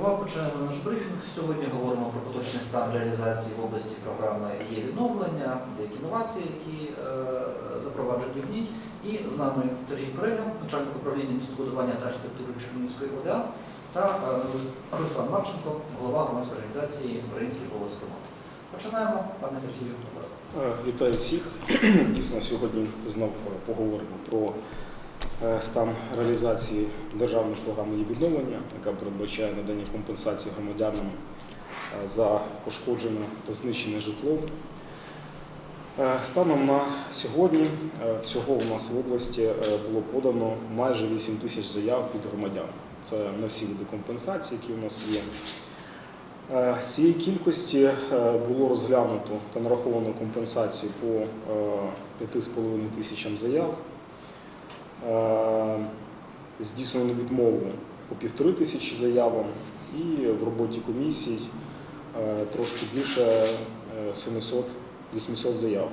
голова. Починаємо наш брифінг. Сьогодні говоримо про поточний стан реалізації в області програми є відновлення, деякі інновації, які е, запроваджені в ній. І з нами Сергій Переля, начальник управління містобудування та архітектури Чернігівської ОДА, та е, Руслан Марченко, голова громадської організації Український голос громад. Починаємо, пане Сергію, будь ласка. Е, Вітаю всіх. Дійсно, сьогодні знов поговоримо про стан реалізації державної програми її відновлення, яка передбачає надання компенсації громадянам е, за пошкоджене та знищене житло. Е, Станом на сьогодні е, всього у нас в області е, було подано майже 8 тисяч заяв від громадян. Це на всі види компенсації, які у нас є. Е, З цієї кількості е, було розглянуто та нараховано компенсацію по е, 5,5 тисячам заяв. Е, Здійснено відмову по півтори тисячі заявам і в роботі комісій е, трошки більше е, 700-800 заяв.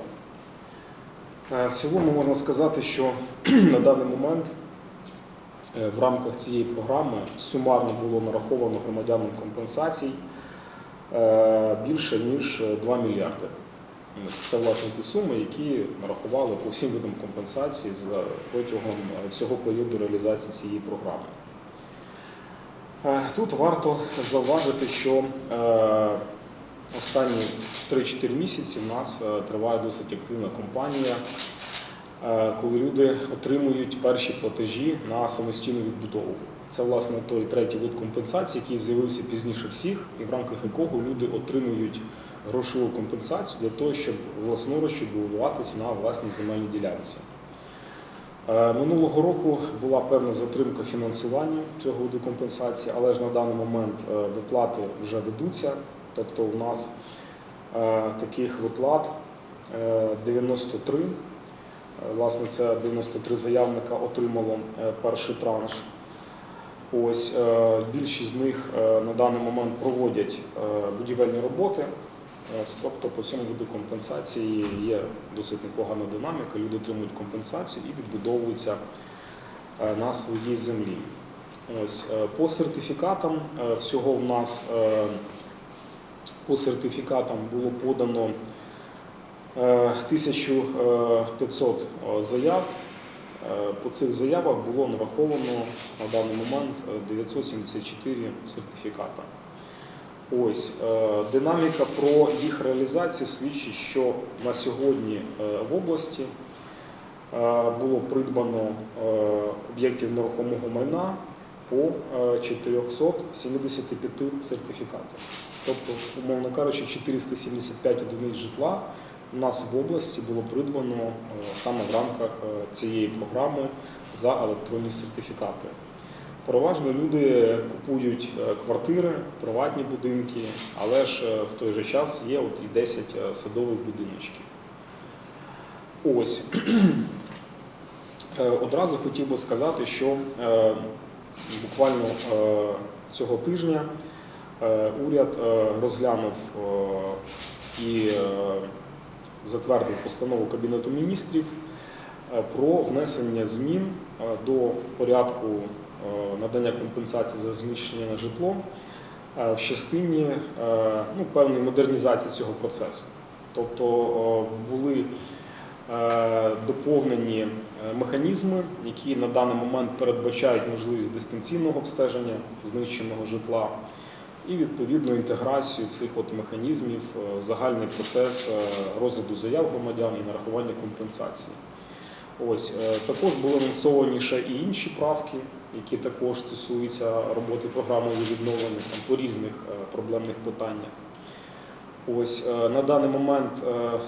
Е, В цілому можна сказати, що на даний момент в рамках цієї програми сумарно було нараховано громадянам компенсацій більше ніж 2 мільярди. Це власне ті суми, які нарахували по всім видам компенсації за протягом е, всього періоду реалізації цієї програми. Е, Тут варто зауважити, що е, останні 3-4 місяці в нас е, триває досить активна кампанія, е, коли люди отримують перші платежі на самостійну відбудову. Це власне той третій вид компенсації, який з'явився пізніше всіх, і в рамках якого люди отримують грошову компенсацію для того, щоб власноруч відбудуватися на власній земельній ділянці. Е, Минулого року була певна затримка фінансування цього виду компенсації, але ж на даний момент е, виплати вже ведуться. Тобто у нас е, таких виплат е, 93. Е, Власне, це 93 заявника отримало перший транш. Ось більшість з них на даний момент проводять будівельні роботи. Ось, Тобто по цьому виду компенсації є досить непогана динаміка. Люди отримують компенсацію і відбудовуються е, на своїй землі. Ось е, по сертифікатам е, всього в нас е, по сертифікатам було подано е, 1500 е, заяв. Е, По цих заявах було нараховано на даний момент е, 974 сертифіката. Ось е, динаміка про їх реалізацію свідчить, що на сьогодні е, в області е, було придбано об'єктів нерухомого майна по е, 475 сертифікатах. Тобто, умовно кажучи, 475 одиниць житла у нас в області було придбано саме в рамках цієї програми за електронні сертифікати. Переважно люди купують е, квартири, приватні будинки, але ж е, в той же час є от і 10 е, садових будиночків. Ось. Одразу хотів би сказати, що буквально цього тижня уряд розглянув і затвердив постанову Кабінету міністрів про внесення змін до порядку надання компенсації за знищення житло е, в частині е, ну, певної модернізації цього процесу. Тобто е, були е, доповнені е, механізми, які на даний момент передбачають можливість дистанційного обстеження знищеного житла і відповідну інтеграцію цих от механізмів е, в загальний процес е, розгляду заяв громадян і нарахування компенсації. Ось е, також були анонсовані ще і інші правки, які також стосуються роботи програми її відновлення там, по різних е, проблемних питаннях. Ось е, на даний момент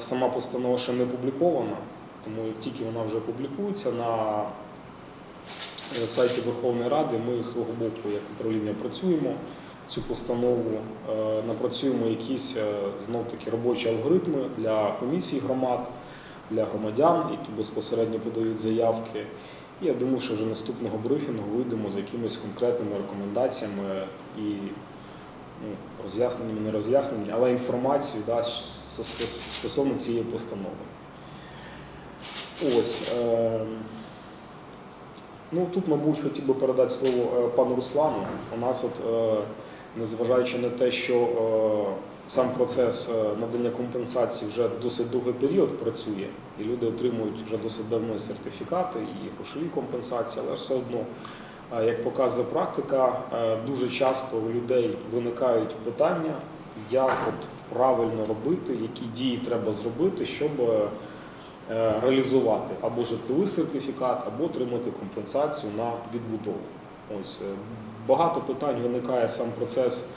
сама постанова ще не опублікована, тому як тільки вона вже опублікується на сайті Верховної Ради, ми з свого боку, як управління, працюємо цю постанову, напрацюємо якісь знов таки робочі алгоритми для комісій громад, для громадян, які безпосередньо подають заявки. І я думаю, що вже наступного брифінгу вийдемо з якимись конкретними рекомендаціями і ну, роз'ясненнями, не роз'ясненнями, але інформацією да, стосовно цієї постанови. Ось. Е, ну, тут, мабуть, хотів би передати слово е, пану Руслану. У нас от е, незважаючи на те, що е, сам процес е, надання компенсації вже досить довгий період працює, і люди отримують вже досить давно сертифікати і грошові компенсації, але все одно, е, як показує практика, е, дуже часто у людей виникають питання, як от правильно робити, які дії треба зробити, щоб реалізувати або житловий сертифікат, або отримати компенсацію на відбудову. Ось багато питань виникає сам процес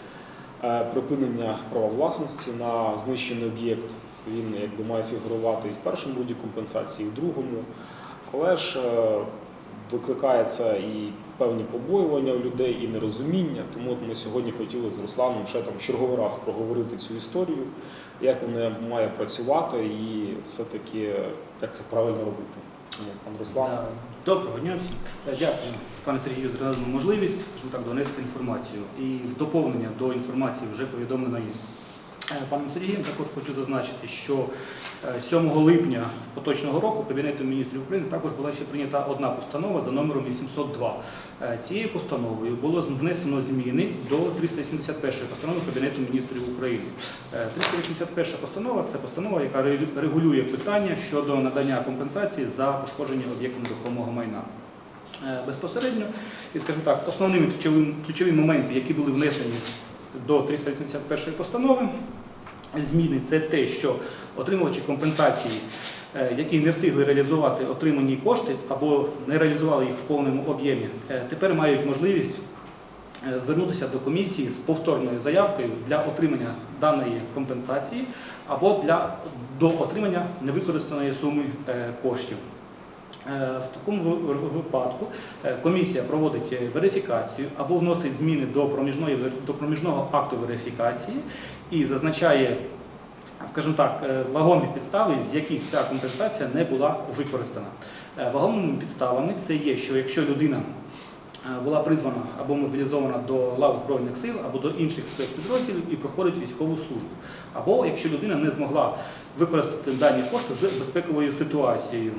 припинення права власності на знищений об'єкт. Він якби має фігурувати і в першому роді компенсації, і в другому. Але ж е, викликає це і певні побоювання у людей, і нерозуміння. Тому от ми сьогодні хотіли з Русланом ще там черговий раз проговорити цю історію, як вона має працювати і все-таки як це правильно робити. Пан Руслан. Доброго дня всім. Е, Дякую, пане Сергію, за можливість, скажімо так, донести інформацію. І в доповнення до інформації вже повідомлено є. Е, Паном Сергієм також хочу зазначити, що е, 7 липня поточного року Кабінетом міністрів України також була ще прийнята одна постанова за номером 802. Е, Цією постановою було внесено зміни до 381 постанови Кабінету міністрів України. Е, 381 постанова це постанова, яка регулює питання щодо надання компенсації за пошкодження об'єкту нерухомого майна. Е, Безпосередньо, і скажімо так, основними ключовими, ключові моменти, які були внесені до 381 постанови, зміни це те, що отримувачі компенсації, е, які не встигли реалізувати отримані кошти або не реалізували їх в повному об'ємі, е, тепер мають можливість звернутися до комісії з повторною заявкою для отримання даної компенсації або для до отримання невикористаної суми коштів. Е, В такому ви- ви- випадку е, комісія проводить е, верифікацію або вносить зміни до проміжної до проміжного акту верифікації і зазначає, скажімо так, вагомі підстави, з яких ця компенсація не була використана. Вагомими підставами це є, що якщо людина була призвана або мобілізована до лав Збройних сил, або до інших спецпідрозділів і проходить військову службу, або якщо людина не змогла використати дані кошти з безпековою ситуацією,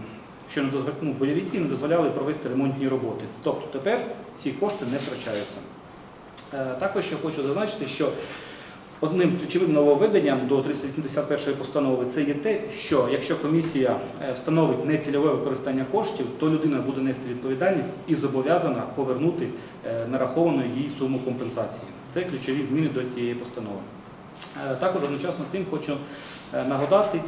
що не дозв... ну, бойові не дозволяли провести ремонтні роботи. Тобто тепер ці кошти не втрачаються. Е, Також я хочу зазначити, що одним ключовим нововведенням до 381 постанови це є те, що якщо комісія е, встановить нецільове використання коштів, то людина буде нести відповідальність і зобов'язана повернути е, нараховану їй суму компенсації. Це ключові зміни до цієї постанови. Також одночасно тим хочу нагадати,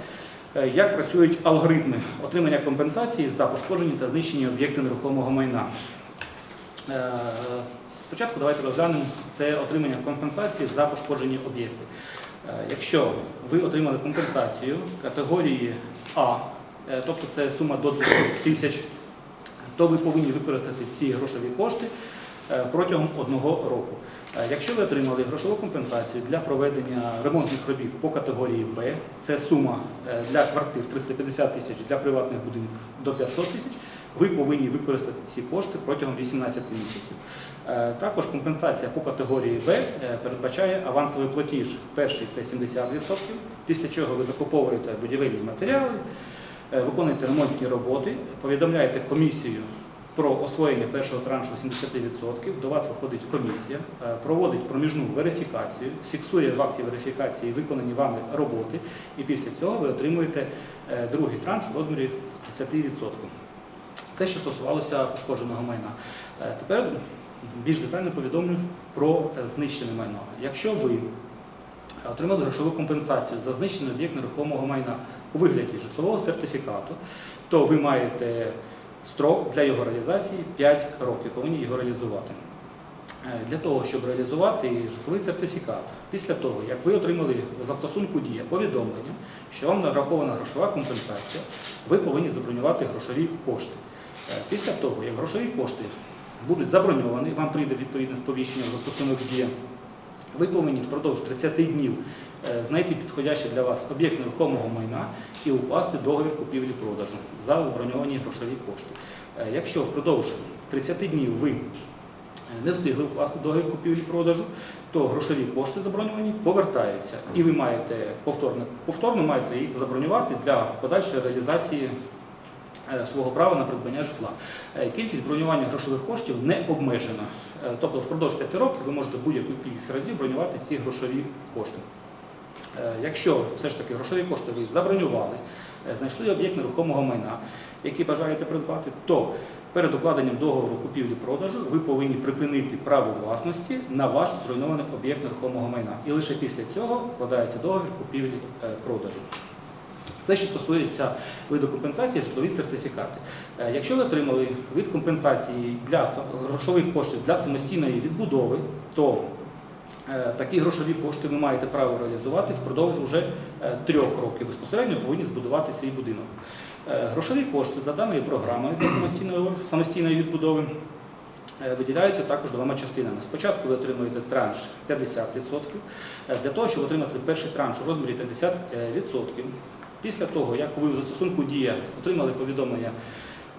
як працюють алгоритми отримання компенсації за пошкоджені та знищені об'єкти нерухомого майна. Е, Спочатку давайте розглянемо це отримання компенсації за пошкоджені об'єкти. Е, Якщо ви отримали компенсацію категорії А, е, тобто це сума до 200 тисяч, то ви повинні використати ці грошові кошти е, протягом одного року. Е, Якщо ви отримали грошову компенсацію для проведення ремонтних робіт по категорії Б, це сума е, для квартир 350 тисяч, для приватних будинків до 500 тисяч, ви повинні використати ці кошти протягом 18 місяців. Е, Також компенсація по категорії Б е, передбачає авансовий платіж. Перший це 70%, після чого ви закуповуєте будівельні матеріали, е, виконуєте ремонтні роботи, повідомляєте комісію про освоєння першого траншу 70%, до вас виходить комісія, е, проводить проміжну верифікацію, фіксує в акті верифікації виконані вами роботи, і після цього ви отримуєте е, другий транш у розмірі 30%. Це що стосувалося пошкодженого майна. Е, Тепер більш детально повідомлю про знищене майно. Якщо ви отримали грошову компенсацію за знищений об'єкт нерухомого майна у вигляді житлового сертифікату, то ви маєте строк для його реалізації 5 років, повинні його реалізувати. Е, Для того, щоб реалізувати житловий сертифікат, після того, як ви отримали в застосунку дія повідомлення, що вам нарахована грошова компенсація, ви повинні забронювати грошові кошти. Е, Після того, як грошові кошти будуть заброньовані, вам прийде відповідне сповіщення в застосунок дія, ви повинні впродовж 30 днів е, знайти підходящий для вас об'єкт нерухомого майна і укласти договір купівлі-продажу за заброньовані грошові кошти. Е, Якщо впродовж 30 днів ви е, не встигли вкласти договір купівлі-продажу, то грошові кошти заброньовані повертаються, і ви маєте повторно, повторно маєте їх забронювати для подальшої реалізації свого права на придбання житла. Кількість бронювання грошових коштів не обмежена. Е, Тобто впродовж 5 років ви можете будь-яку кількість разів бронювати ці грошові кошти. Е, Якщо все ж таки грошові кошти ви забронювали, е, знайшли об'єкт нерухомого майна, який бажаєте придбати, то перед укладенням договору купівлі-продажу ви повинні припинити право власності на ваш зруйнований об'єкт нерухомого майна. І лише після цього вкладається договір купівлі-продажу. Це що стосується виду компенсації житлові сертифікати. Е, Якщо ви отримали вид компенсації для грошових коштів для самостійної відбудови, то е, такі грошові кошти ви маєте право реалізувати впродовж уже е, трьох років. Безпосередньо повинні збудувати свій будинок. Грошові кошти за даною програмою для самостійної, відбудови виділяються також двома частинами. Спочатку ви отримуєте транш 50%. Е, Для того, щоб отримати перший транш у розмірі 50%, після того, як ви в застосунку дія отримали повідомлення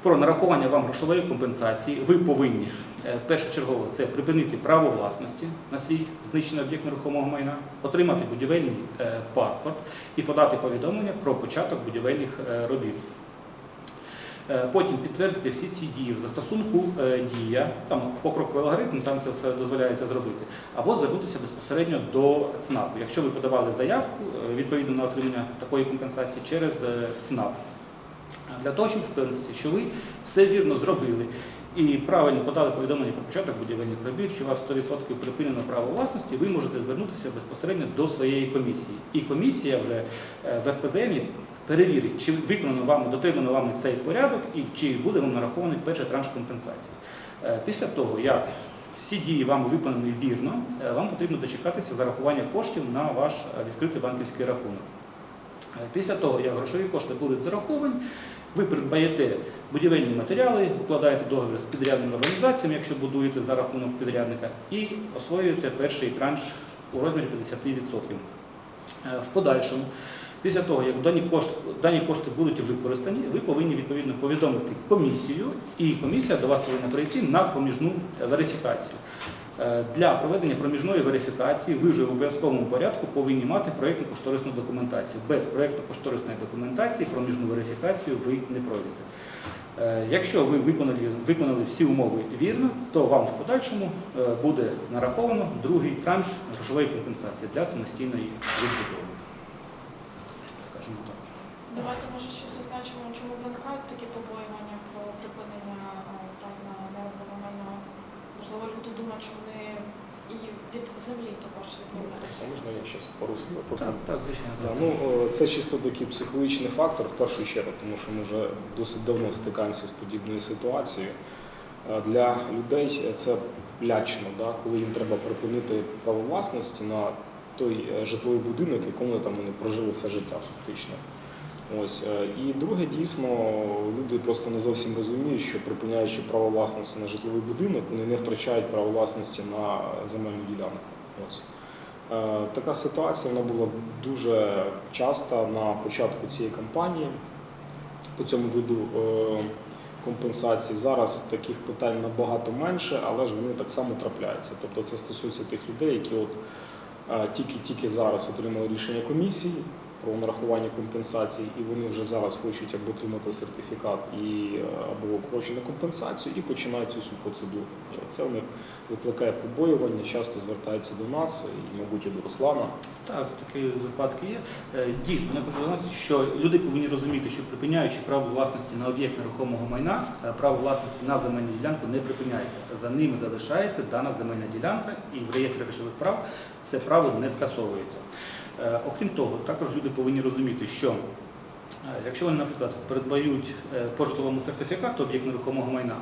про нарахування вам грошової компенсації, ви повинні е, першочергово це припинити право власності на свій знищений об'єкт нерухомого майна, отримати будівельний е, паспорт і подати повідомлення про початок будівельних е, робіт. Е, Потім підтвердити всі ці дії в застосунку е, дія, там покроковий алгоритм, там це все дозволяється зробити, або звернутися безпосередньо до ЦНАПу, якщо ви подавали заявку е, відповідно на отримання такої компенсації через ЦНАП. Для того, щоб впевнитися, що ви все вірно зробили і правильно подали повідомлення про початок будівельних робіт, що у вас 100% припинено право власності, ви можете звернутися безпосередньо до своєї комісії. І комісія вже в РПЗМі перевірить, чи виконано вами, дотримано вами цей порядок і чи буде вам нарахований перший транш компенсації. Е, Після того, як всі дії вам виконані вірно, е, вам потрібно дочекатися зарахування коштів на ваш е, відкритий банківський рахунок. Після того, як грошові кошти будуть зараховані, ви придбаєте будівельні матеріали, укладаєте договір з підрядними організаціями, якщо будуєте за рахунок підрядника, і освоюєте перший транш у розмірі 50%. Е, В подальшому, після того, як дані кошти, дані кошти будуть використані, ви повинні відповідно повідомити комісію, і комісія до вас повинна прийти на проміжну верифікацію. Е, Для проведення проміжної верифікації ви вже в обов'язковому порядку повинні мати проєктну кошторисну документацію. Без проєктно-кошторисної документації проміжну верифікацію ви не пройдете. Е, Якщо ви виконали, виконали всі умови вірно, то вам в подальшому е, буде нараховано другий транш грошової компенсації для самостійної відбудови. Давайте може ще зазначимо, чому виникають такі побоювання про припинення е, прав на нерухоме. Можливо, люди думають, що вони і від землі також відмовляються. Можна я ще пару слів? Так, так, звичайно. Да, ну, е, це чисто такий психологічний фактор в першу чергу, тому що ми вже досить давно стикаємося з подібною ситуацією. Е, Для людей це лячно, да, коли їм треба припинити право власності на той е, житловий будинок, в якому там вони прожили все життя фактично. Ось. е, І друге, дійсно, люди просто не зовсім розуміють, що припиняючи право власності на житловий будинок, вони не втрачають право власності на земельну ділянку. Ось. Е, Така ситуація вона була дуже часто на початку цієї кампанії по цьому виду е, компенсації. Зараз таких питань набагато менше, але ж вони так само трапляються. Тобто це стосується тих людей, які от тільки-тільки зараз отримали рішення комісії про нарахування компенсацій, і вони вже зараз хочуть або отримати сертифікат і е, або укорочену компенсацію, і починають цю всю процедуру. Це у них викликає побоювання, часто звертаються до нас, і, мабуть, і до Руслана. Так, такі випадки є. Е, Дійсно, я хочу зазначити, що люди повинні розуміти, що припиняючи право власності на об'єкт нерухомого майна, е, право власності на земельну ділянку не припиняється. За ними залишається дана земельна ділянка, і в реєстрі речових прав це право не скасовується. Е, Окрім того, також люди повинні розуміти, що Е, Якщо вони, наприклад, придбають е, по житловому сертифікату об'єкт нерухомого майна,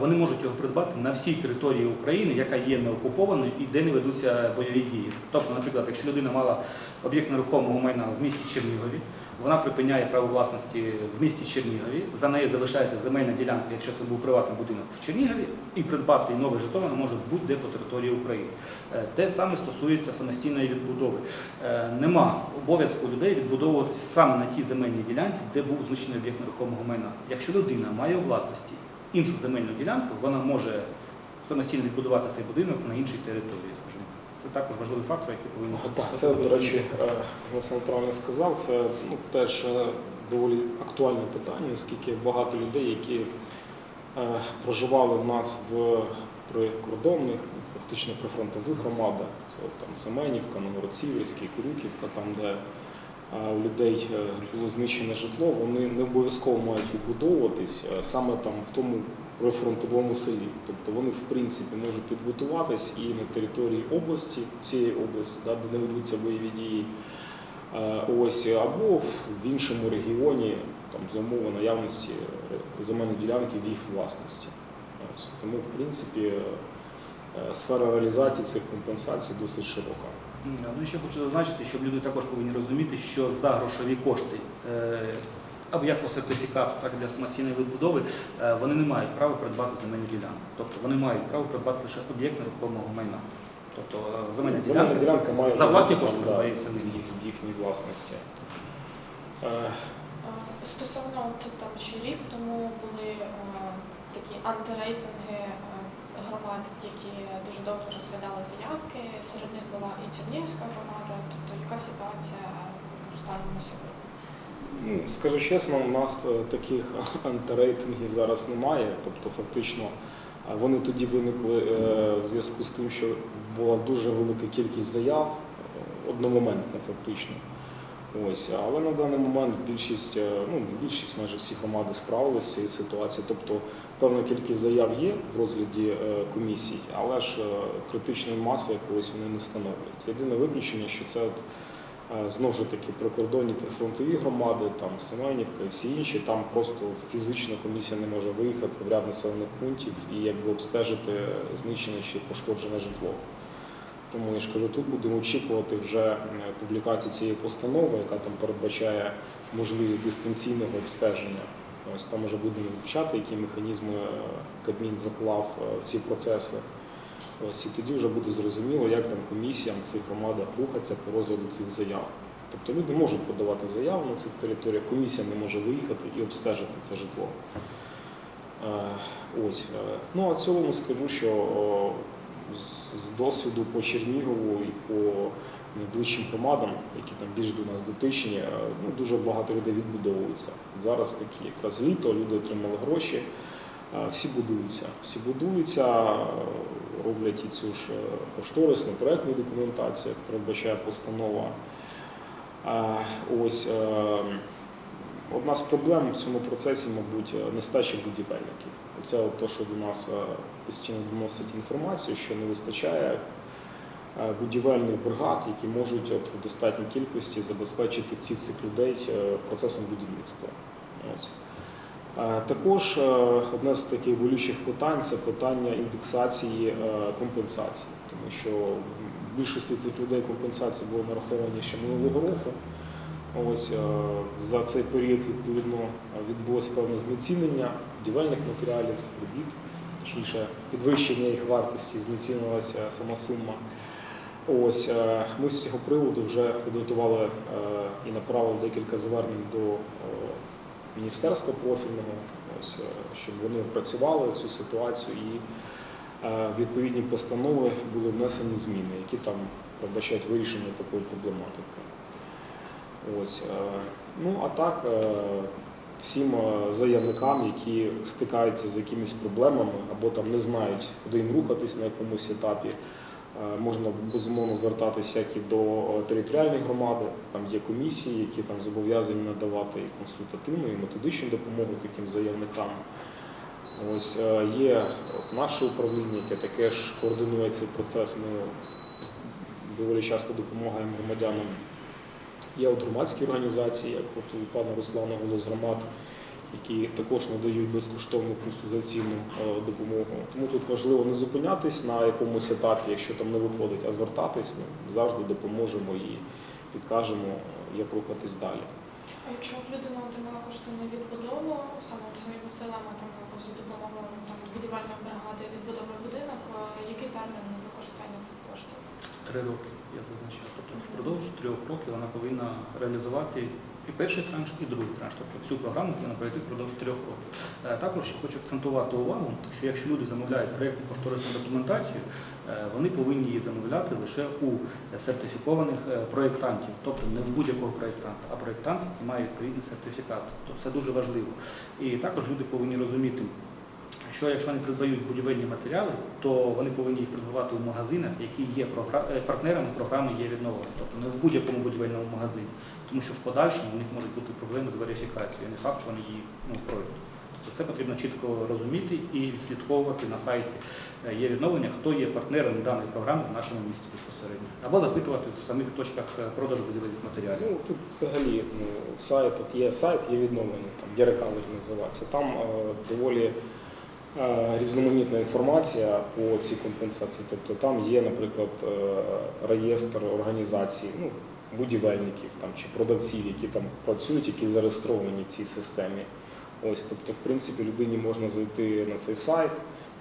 вони можуть його придбати на всій території України, яка є неокупованою і де не ведуться бойові дії. Тобто, наприклад, якщо людина мала об'єкт нерухомого майна в місті Чернігові, вона припиняє право власності в місті Чернігові, за нею залишається земельна ділянка, якщо це був приватний будинок в Чернігові, і придбати нове житло вона може будь-де по території України. Е, Те саме стосується самостійної відбудови. Е, Нема обов'язку людей відбудовуватися саме на тій земельній ділянці, де був знищений об'єкт нерухомого майна. Якщо людина має у власності іншу земельну ділянку, вона може самостійно відбудувати цей будинок на іншій території. Це також важливий фактор, який повинен Так, це, до речі, е, Руслан правильно сказав, це ну, теж е, доволі актуальне питання, оскільки багато людей, які е, проживали в нас в прикордонних, фактично прифронтових громадах. Це там Семенівка, Новороцівський, Курюківка, там, де у людей е, було знищене житло, вони не обов'язково мають відбудовуватись е, саме там в тому прифронтовому селі. Тобто вони в принципі можуть підготуватись і на території області, цієї області, де не ведуться бойові дії. Е, Ось або в іншому регіоні там за умови наявності земельної ділянки в їх власності. Ось. Тому, в принципі, е, сфера реалізації цих компенсацій досить широка. Ну, ще хочу зазначити, щоб люди також повинні розуміти, що за грошові кошти, е, або як по сертифікату, так і для самостійної відбудови, е, вони не мають права придбати земельну ділянку. Тобто вони мають право придбати лише об'єкт нерухомого майна. Тобто е, земельна Земельна ділянка, має за власні кошти там, да, в їх- їхній власності. Е, Стосовно от там ще рік тому були е, такі антирейтинги громад, які дуже довго розглядали заявки. Серед них була і Чернігівська громада. Тобто яка ситуація станом на сьогодні? Ну, скажу чесно, у нас е, таких антирейтингів зараз немає. Тобто, фактично, е, вони тоді виникли е, в зв'язку з тим, що була дуже велика кількість заяв, одномоментно фактично. Ось, але на даний момент більшість, ну більшість майже всі громади справилися з цією ситуацією. Тобто певна кількість заяв є в розгляді комісій, але ж критичної маси якоїсь вони не становлять. Єдине виключення, що це от, знову ж таки прикордонні прифронтові громади, там Семенівка і всі інші, там просто фізично комісія не може виїхати в ряд населених пунктів і якби обстежити знищене чи пошкоджене житло. Тому я ж кажу, тут будемо очікувати вже публікації цієї постанови, яка там передбачає можливість дистанційного обстеження. Ось там вже будемо вивчати, які механізми е, Кабмін заклав е, в ці процеси. Ось і тоді вже буде зрозуміло, як там комісіям цих громадах рухатися по розгляду цих заяв. Тобто люди можуть подавати заяву на цих територіях, комісія не може виїхати і обстежити це житло. Е, Ось. е, Ну а в скажу, що з досвіду по Чернігову і по найближчим громадам, які там більш до нас дотичні, е, ну, дуже багато людей відбудовуються. Зараз такі якраз літо, люди отримали гроші, всі будуються. Всі будуються, роблять і цю ж е, кошторисну проектну документацію, передбачає постанова. Ось е, одна з проблем в цьому процесі, мабуть, е, нестача будівельників. Це от те, що до нас постійно доносить інформацію, що не вистачає будівельних бригад, які можуть от в достатній кількості забезпечити всіх цих людей процесом будівництва. Ось. Е, Також е, одне з таких болючих питань це питання індексації е, компенсацій, тому що в більшості цих людей компенсації були нараховані ще минулого року. Ось за цей період відповідно відбулось певне знецінення будівельних матеріалів, робіт, точніше підвищення їх вартості, знецінилася сама сума. Ось ми з цього приводу вже підготували і направили декілька звернень до міністерства профільного, ось, е, щоб вони опрацювали цю ситуацію і е, відповідні постанови були внесені зміни, які там передбачають вирішення такої проблематики. Ось, е, ну а так, всім заявникам, які стикаються з якимись проблемами або там не знають, куди їм рухатись на якомусь етапі, можна безумовно звертатися як і до е, територіальної громади, там є комісії, які там зобов'язані надавати і консультативну, і методичну допомогу таким заявникам. Ось е, є наше управління, яке таке ж координує цей процес. Ми доволі часто допомагаємо громадянам Є от громадські організації, як от у пана Руслана голос громад, які також надають безкоштовну консультаційну е, допомогу. Тому тут важливо не зупинятись на якомусь етапі, якщо там не виходить, а звертатись, ну, завжди допоможемо і підкажемо, як рухатись далі. А якщо б людина отримала кошти на відбудову, саме своїми силами там за допомогою там будівельної бригади відбудовує будинок, е, який термін використання цих коштів? Три роки, я зазначав. Впродовж трьох років вона повинна реалізувати і перший транш, і другий транш. Тобто всю програму повинна пройти впродовж трьох років. Е, Також хочу акцентувати увагу, що якщо люди замовляють проєктну кошторисну документацію, е, вони повинні її замовляти лише у сертифікованих е, проєктантів, тобто не в будь-якого проєктанта, а проєктант, має відповідний сертифікат. Тобто це дуже важливо. І також люди повинні розуміти, що якщо вони придбають будівельні матеріали, то вони повинні їх придбавати у магазинах, які є е, партнерами програми є відновлення, тобто не в будь-якому будівельному магазині, тому що в подальшому у них можуть бути проблеми з верифікацією, не факт, що вони її ну, пройдуть. Тобто це потрібно чітко розуміти і слідковувати на сайті е, є відновлення, хто є партнером даної програми в нашому місті безпосередньо, або запитувати в самих точках е, продажу будівельних матеріалів. Ну, тут взагалі ну, сайт, от є сайт, є відновлення, там Єрекалик називається. Там е, доволі різноманітна інформація по цій компенсації. Тобто там є, наприклад, е, реєстр організацій, ну, будівельників там, чи продавців, які там працюють, які зареєстровані в цій системі. Ось, тобто, в принципі, людині можна зайти на цей сайт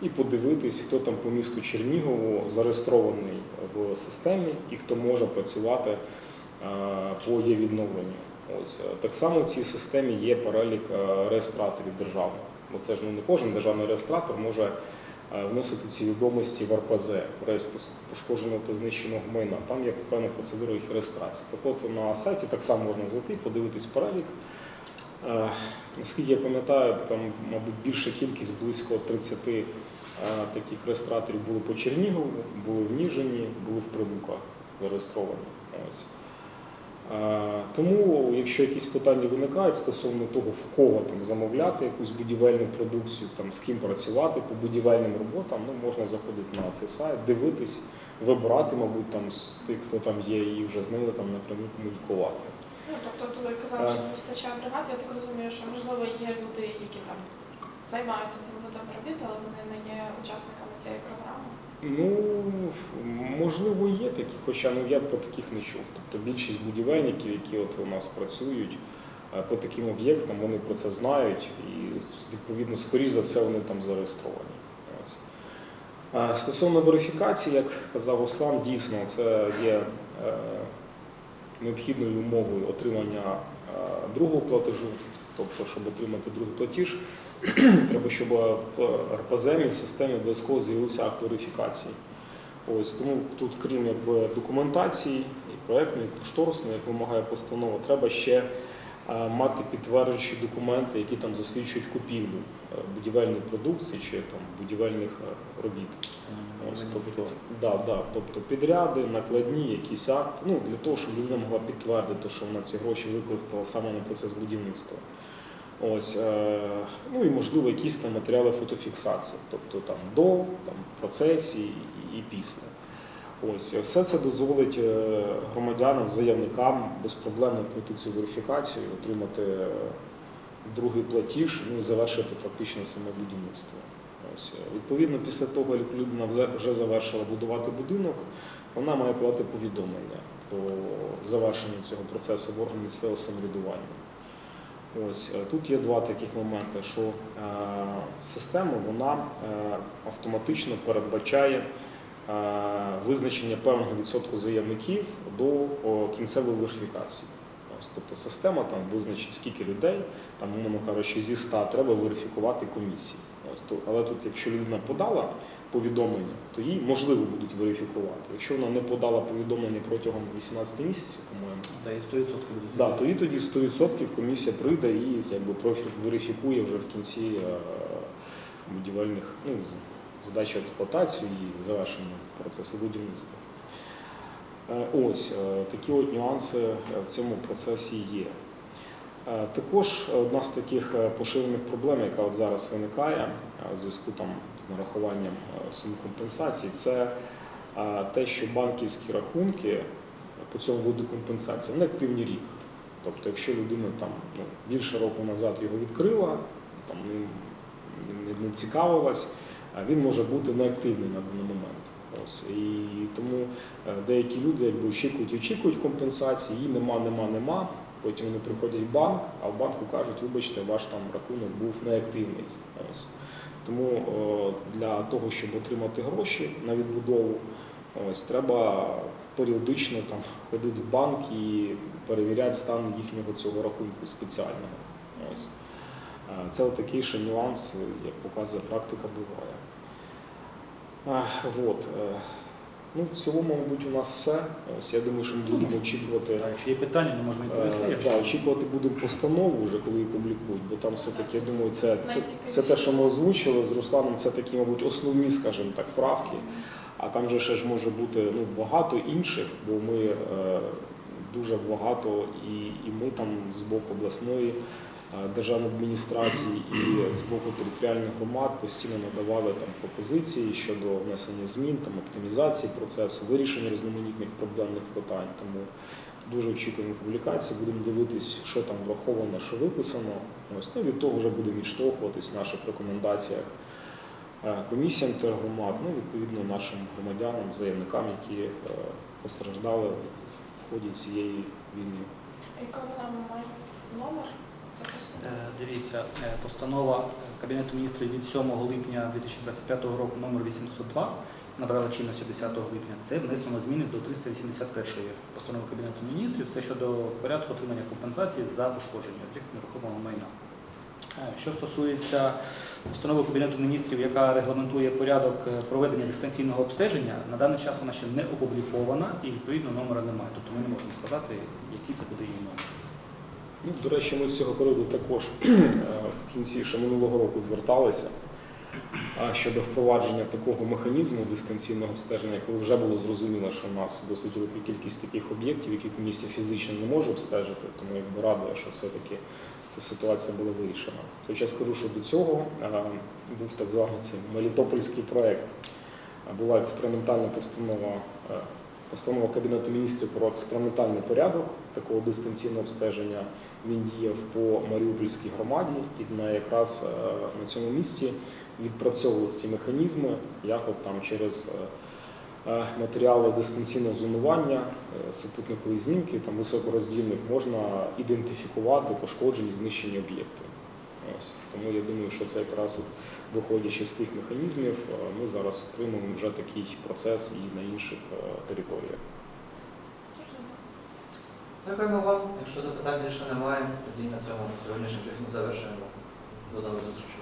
і подивитись, хто там по місту Чернігову зареєстрований в системі і хто може працювати е, по є відновленню. Ось е, так само в цій системі є перелік е, реєстраторів державних. Бо це ж ну, не кожен державний реєстратор може е, вносити ці відомості в РПЗ, в реєстр пошкодженого та знищеного майна. Там є певна процедура їх реєстрації. Так от на сайті так само можна зайти, подивитись перелік. Е, Наскільки я пам'ятаю, там, мабуть, більша кількість близько 30 е, таких реєстраторів було по Чернігову, були в Ніжині, були в Прилуках зареєстровані. Ось. Е, Тому, якщо якісь питання виникають стосовно того, в кого там замовляти якусь будівельну продукцію, там, з ким працювати по будівельним роботам, ну, можна заходити на цей сайт, дивитись, вибирати, мабуть, там, з тих, хто там є, і вже з ними там напряму комунікувати. Ну, тобто, ви казали, що не вистачає бригад, я так розумію, що можливо є люди, які там займаються цим видом робіт, але вони не є учасниками цієї програми. Ну, можливо, є такі, хоча ну, я про таких не чув. Тобто більшість будівельників, які от у нас працюють е, по таким об'єктам, вони про це знають і відповідно, скоріш за все, вони там зареєстровані. Стосовно верифікації, як казав Руслан, дійсно це є е, необхідною умовою отримання е, другого платежу, тобто, щоб отримати другий платіж, треба, щоб в РПЗМі в системі обов'язково з'явився акт верифікації. Ось тому тут, крім якби, документації, і проектної, і кошторисної, як вимагає постанова, треба ще е, мати підтверджуючі документи, які там засвідчують купівлю е, будівельної продукції чи там будівельних е, робіт. Ось, тобто, да, да, тобто підряди, накладні, якісь акти, ну, для того, щоб людина могла підтвердити, що вона ці гроші використала саме на процес будівництва. Ось, е, ну і можливо якісь там матеріали фотофіксації, тобто там до, там, в процесі і, після. Ось, е, все це дозволить е, громадянам, заявникам безпроблемно пройти цю верифікацію, отримати другий платіж, ну і завершити фактично саме будівництво. Ось, відповідно, після того, як людина вже- завершила будувати будинок, вона має подати повідомлення про завершення цього процесу в орган місцевого самоврядування. Ось е, тут є два таких моменти, що е, система вона е, автоматично передбачає визначення певного відсотку заявників до кінцевої верифікації. Тобто система там визначить, скільки людей, там, умовно кажучи, зі 100 треба верифікувати комісії. Але тут, якщо людина подала повідомлення, то її можливо будуть верифікувати. Якщо вона не подала повідомлення протягом 18 місяців, по-моєму, Та і 100% Да, то і тоді 100% комісія прийде і якби профі- верифікує вже в кінці е, будівельних ну, задачі експлуатації і завершення процесу будівництва. Е, Ось е, такі от нюанси в цьому процесі є. Також одна з таких поширених проблем, яка от зараз виникає в зв'язку там нарахуванням е, суми компенсації, це е, те, що банківські рахунки по цьому виду компенсації вони активні рік. Тобто, якщо людина там ну, більше року назад його відкрила, там ним не, не цікавилась, він може бути неактивний на даний момент. Ось і тому е, деякі люди якби очікують, очікують компенсації, її нема, нема, нема. Потім вони приходять в банк, а в банку кажуть, вибачте, ваш там рахунок був неактивний. Ось. Тому для того, щоб отримати гроші на відбудову, треба періодично там ходити в банк і перевіряти стан їхнього цього рахунку спеціального. Ось. Е, Це такий ще нюанс, як показує практика, буває. Е, Вот. Е, Ну, в цілому, мабуть, у нас все. Ось я думаю, що ми будемо очікувати. Так, Якщо є питання, ми можемо відповісти. Е, Якщо да, очікувати будемо постанову вже, коли її публікують, бо там все-таки, я думаю, це, це, це те, що ми озвучили з Русланом, це такі, мабуть, основні, скажімо так, правки. А там же ще ж може бути ну, багато інших, бо ми е, дуже багато і, і ми там з боку обласної е, державної адміністрації і з боку територіальних громад постійно надавали там пропозиції щодо внесення змін, там оптимізації процесу, вирішення різноманітних проблемних питань. Тому дуже очікуємо публікації, будемо дивитись, що там враховано, що виписано. Ось ну, від того вже будемо відштовхуватись в наших рекомендаціях е, комісіям тергромад, ну відповідно нашим громадянам, заявникам, які е, постраждали в ході цієї війни. Яка вона має номер? Е? Дивіться, е, постанова Кабінету міністрів від 7 липня 2025 року номер 802 набрала чинності 10 липня. Це внесено зміни до 381 постанови Кабінету міністрів. Це щодо порядку отримання компенсації за пошкодження об'єктів нерухомого майна. Е, Що стосується постанови Кабінету міністрів, яка регламентує порядок проведення дистанційного обстеження, на даний час вона ще не опублікована і відповідно номера немає. Тобто ми не можемо сказати, який це буде її номер. Ну, до речі, ми з цього приводу також е, в кінці ще минулого року зверталися щодо впровадження такого механізму дистанційного обстеження, коли вже було зрозуміло, що в нас досить велика кількість таких об'єктів, які комісія фізично не може обстежити, тому якби радує, що все-таки ця ситуація була вирішена. Хоча скажу, що до цього е, був так званий цей Мелітопольський проект. Була експериментальна постанова е, Постанова Кабінету міністрів про експериментальний порядок такого дистанційного обстеження. Він діяв по Маріупольській громаді, і на якраз е, на цьому місці відпрацьовувалися ці механізми, як от там через е, е, матеріали дистанційного зонування, супутникові знімки, там високороздільних можна ідентифікувати пошкоджені, знищені об'єкти. Тому я думаю, що це якраз виходячи з тих механізмів, ми зараз отримуємо вже такий процес і на інших територіях. Дякуємо вам. Якщо запитань більше немає, тоді на цьому сьогоднішній брифінг завершуємо. До нових зустрічей.